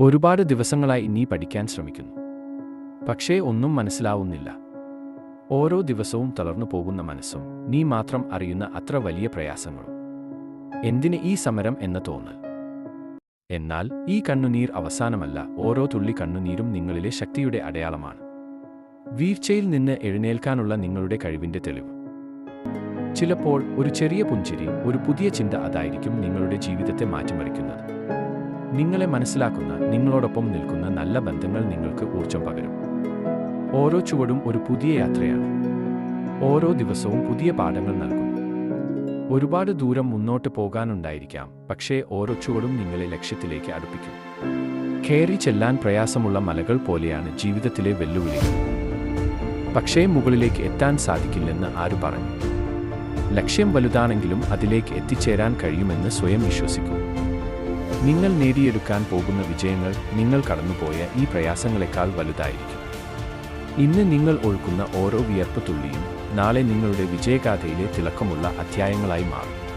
ഒരുപാട് ദിവസങ്ങളായി നീ പഠിക്കാൻ ശ്രമിക്കുന്നു. പക്ഷേ ഒന്നും മനസ്സിലാവുന്നില്ല. ഓരോ ദിവസവും തളർന്നു പോകുന്ന മനസ്സും നീ മാത്രം അറിയുന്ന അത്ര വലിയ പ്രയാസങ്ങളും. എന്തിന് ഈ സമരം എന്ന് തോന്നൽ? എന്നാൽ ഈ കണ്ണുനീർ അവസാനമല്ല ഓരോ തുള്ളി കണ്ണുനീരും നിങ്ങളിലെ ശക്തിയുടെ അടയാളമാണ്. വീഴ്ചയിൽ നിന്ന് എഴുന്നേൽക്കാനുള്ള നിങ്ങളുടെ കഴിവിന്റെ തെളിവ്. ചിലപ്പോൾ ഒരു ചെറിയ പുഞ്ചിരി ഒരു പുതിയ ചിന്ത അതായിരിക്കും നിങ്ങളുടെ ജീവിതത്തെ മാറ്റിമറിക്കുന്നത്. നിങ്ങളെ മനസ്സിലാക്കുന്ന നിങ്ങളോടൊപ്പം നിൽക്കുന്ന നല്ല ബന്ധങ്ങൾ നിങ്ങൾക്ക് ഊർജം പകരും. ഓരോ ചുവടും ഒരു പുതിയ യാത്രയാണ്. ഓരോ ദിവസവും പുതിയ പാഠങ്ങൾ നൽകും. ഒരുപാട് ദൂരം മുന്നോട്ട് പോകാനുണ്ടായിരിക്കാം പക്ഷേ ഓരോ ചുവടും നിങ്ങളെ ലക്ഷ്യത്തിലേക്ക് അടുപ്പിക്കും. കയറി ചെല്ലാൻ പ്രയാസമുള്ള മലകൾ പോലെയാണ് ജീവിതത്തിലെ വെല്ലുവിളികൾ. പക്ഷേ മുകളിലേക്ക് എത്താൻ സാധിക്കില്ലെന്ന് ആര് പറഞ്ഞു? ലക്ഷ്യം വലുതാണെങ്കിലും അതിലേക്ക് എത്തിച്ചേരാൻ കഴിയുമെന്ന് സ്വയം വിശ്വസിക്കൂ. നിങ്ങൾ നേടിയെടുക്കാൻ പോകുന്ന വിജയങ്ങൾ നിങ്ങൾ കടന്നുപോയ ഈ പ്രയാസങ്ങളെക്കാൾ വലുതായിരിക്കും. ഇന്ന് നിങ്ങൾ ഒഴുക്കുന്ന ഓരോ വിയർപ്പ് തുള്ളിയും നാളെ നിങ്ങളുടെ വിജയഗാഥയിലെ തിളക്കമുള്ള അധ്യായങ്ങളായി മാറും.